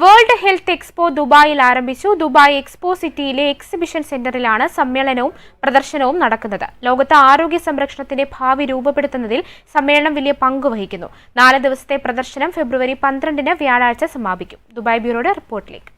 World health expo ദുബായിൽ ആരംഭിച്ചു. Dubai expo സിറ്റിയിലെ എക്സിബിഷൻ സെന്ററിലാണ് സമ്മേളനവും പ്രദർശനവും നടക്കുന്നത്. ലോകത്ത് ആരോഗ്യ സംരക്ഷണത്തിന്റെ ഭാവി രൂപപ്പെടുത്തുന്നതിൽ സമ്മേളനം വലിയ പങ്കുവഹിക്കുന്നു നാല് ദിവസത്തെ പ്രദർശനം ഫെബ്രുവരി പന്ത്രണ്ടിന് വ്യാഴാഴ്ച സമാപിക്കും. ദുബായ് ബ്യൂറോയുടെ റിപ്പോർട്ടിലേക്ക്.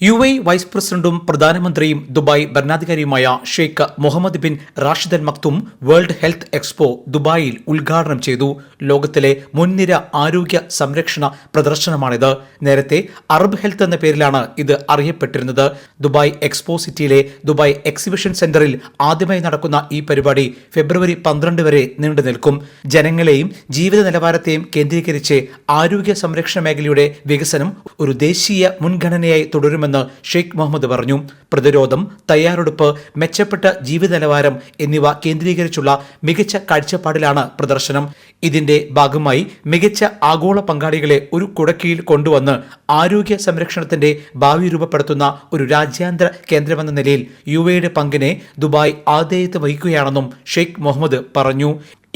യു എ വൈസ് പ്രസിഡന്റും പ്രധാനമന്ത്രിയും Dubai ഭരണാധികാരിയുമായ Sheikh Mohammed bin Rashid Al Maktoum world health expo ദുബായിൽ ഉദ്ഘാടനം ചെയ്തു. ലോകത്തിലെ മുൻനിര ആരോഗ്യ സംരക്ഷണ പ്രദർശനമാണിത്. നേരത്തെ അറബ് ഹെൽത്ത് എന്ന പേരിലാണ് ഇത് അറിയപ്പെട്ടിരുന്നത്. ദുബായ് എക്സ്പോ സിറ്റിയിലെ ദുബായ് എക്സിബിഷൻ സെന്ററിൽ ആദ്യമായി നടക്കുന്ന ഈ പരിപാടി ഫെബ്രുവരി പന്ത്രണ്ട് വരെ നീണ്ടു നിൽക്കും. ജനങ്ങളെയും ജീവിത നിലവാരത്തെയും കേന്ദ്രീകരിച്ച് ആരോഗ്യ സംരക്ഷണ മേഖലയുടെ വികസനം ഒരു ദേശീയ മുൻഗണനയായി തുടരുമെന്ന് ഷെയ്ഖ് മുഹമ്മദ് പറഞ്ഞു. പ്രതിരോധം തയ്യാറെടുപ്പ് മെച്ചപ്പെട്ട ജീവിത നിലവാരം എന്നിവ കേന്ദ്രീകരിച്ചുള്ള മികച്ച കാഴ്ചപ്പാടിലാണ് പ്രദർശനം. ഇതിന്റെ ഭാഗമായി മികച്ച ആഗോള പങ്കാളികളെ ഒരു കുടക്കീഴിൽ കൊണ്ടുവന്ന് ആരോഗ്യ സംരക്ഷണത്തിന്റെ ഭാവി രൂപപ്പെടുത്തുന്ന ഒരു രാജ്യാന്തര കേന്ദ്രമെന്ന നിലയിൽ യു എയുടെ പങ്കിനെ ദുബായ് ആതിഥേയത്വം വഹിക്കുകയാണെന്നും ഷെയ്ഖ് മുഹമ്മദ് പറഞ്ഞു.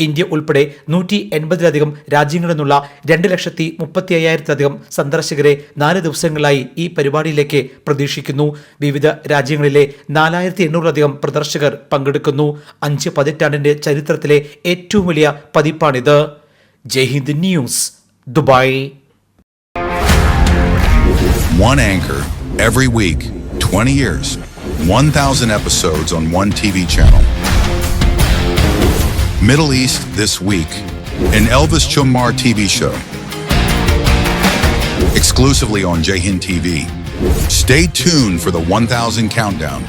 ഇന്ത്യ ഉൾപ്പെടെ നൂറ്റി എൺപതിലധികം രാജ്യങ്ങളിൽ നിന്നുള്ള രണ്ട് ലക്ഷത്തി മുപ്പത്തി അയ്യായിരത്തിലധികം സന്ദർശകരെ നാല് ദിവസങ്ങളിലായി ഈ പരിപാടിയിലേക്ക് പ്രതീക്ഷിക്കുന്നു. വിവിധ രാജ്യങ്ങളിലെ നാലായിരത്തി എണ്ണൂറിലധികം പ്രദർശകർ പങ്കെടുക്കുന്നു. അഞ്ച് പതിറ്റാണ്ടിന്റെ ചരിത്രത്തിലെ ഏറ്റവും വലിയ പതിപ്പാണിത്. Jaihind news Dubai. One anchor every week, 20 years, 1,000 episodes on one TV channel. Middle East This Week, an Elvis Chumar TV show. Exclusively on Jahin TV. Stay tuned for the 1,000 countdown.